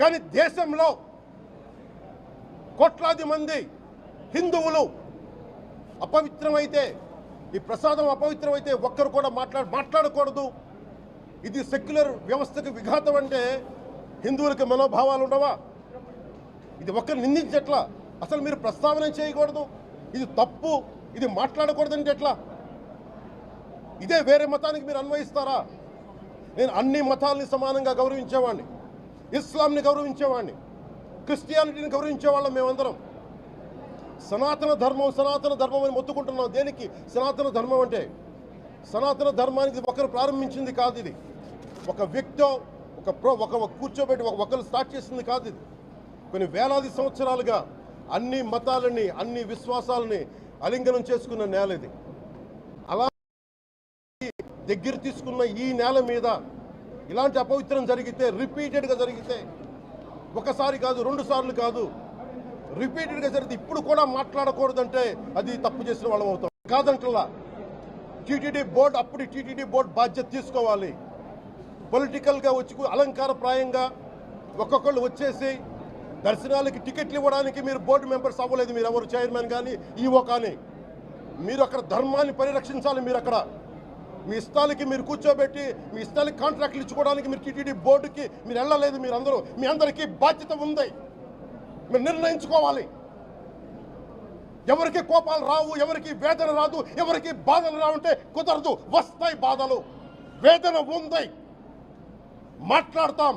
కానీ దేశంలో కోట్లాది మంది హిందువులు అపవిత్రమైతే ఈ ప్రసాదం అపవిత్రమైతే ఒక్కరు కూడా మాట్లాడ మాట్లాడకూడదు. ఇది సెక్యులర్ వ్యవస్థకు విఘాతం అంటే హిందువులకి మనోభావాలు ఉండవా? ఇది ఒక్కరు నిందించట్లా? అసలు మీరు ప్రస్తావన చేయకూడదు? ఇది తప్పు? ఇది మాట్లాడకూడదంటే ఎట్లా? ఇదే వేరే మతానికి మీరు అన్వయిస్తారా? నేను అన్ని మతాల్ని సమానంగా గౌరవించేవాడిని ఇస్లాంని గౌరవించేవాడిని క్రిస్టియానిటీని గౌరవించేవాళ్ళం మేమందరం. సనాతన ధర్మం సనాతన ధర్మం అని మొత్తుకుంటున్నాం. దేనికి? సనాతన ధర్మం అంటే సనాతన ధర్మానికి ఒకరు ప్రారంభించింది కాదు ఇది. ఒక వ్యక్తో ఒక ప్రో ఒక కూర్చోబెట్టి ఒక ఒకరు స్టార్ట్ చేసింది కాదు ఇది. కొన్ని వేలాది సంవత్సరాలుగా అన్ని మతాలని అన్ని విశ్వాసాలని అలింగనం చేసుకున్న నేల ఇది. అలా దగ్గర తీసుకున్న ఈ నేల మీద ఇలాంటి అపవిత్రం జరిగితే రిపీటెడ్గా జరిగితే ఒకసారి కాదు రెండు సార్లు కాదు రిపీటెడ్గా జరిగితే ఇప్పుడు కూడా మాట్లాడకూడదంటే అది తప్పు చేసిన వాళ్ళం అవుతాం. కాదంటలా టీటీడీ బోర్డు అప్పుడు టీటీడీ బోర్డు బాధ్యత తీసుకోవాలి. పొలిటికల్గా వచ్చి అలంకారప్రాయంగా ఒక్కొక్కళ్ళు వచ్చేసి దర్శనాలకి టికెట్లు ఇవ్వడానికి మీరు బోర్డు మెంబర్స్ అవ్వలేదు మీరు ఎవరు చైర్మన్ కానీ ఈవో కానీ. మీరు అక్కడ ధర్మాన్ని పరిరక్షించాలి మీరు అక్కడ. మీ ఇష్టాలకి మీరు కూర్చోబెట్టి మీ ఇష్టాలకి కాంట్రాక్ట్లు ఇచ్చుకోవడానికి మీరు టీటీడీ బోర్డుకి మీరు వెళ్ళలేదు మీరు అందరూ మీ అందరికీ బాధ్యత ఉంది. మీరు నిర్ణయించుకోవాలి. ఎవరికి కోపాలు రావు ఎవరికి వేదన రాదు ఎవరికి బాధలు రావంటే కుదరదు. వస్తాయి బాధలు. వేదన ఉంది. మాట్లాడతాం.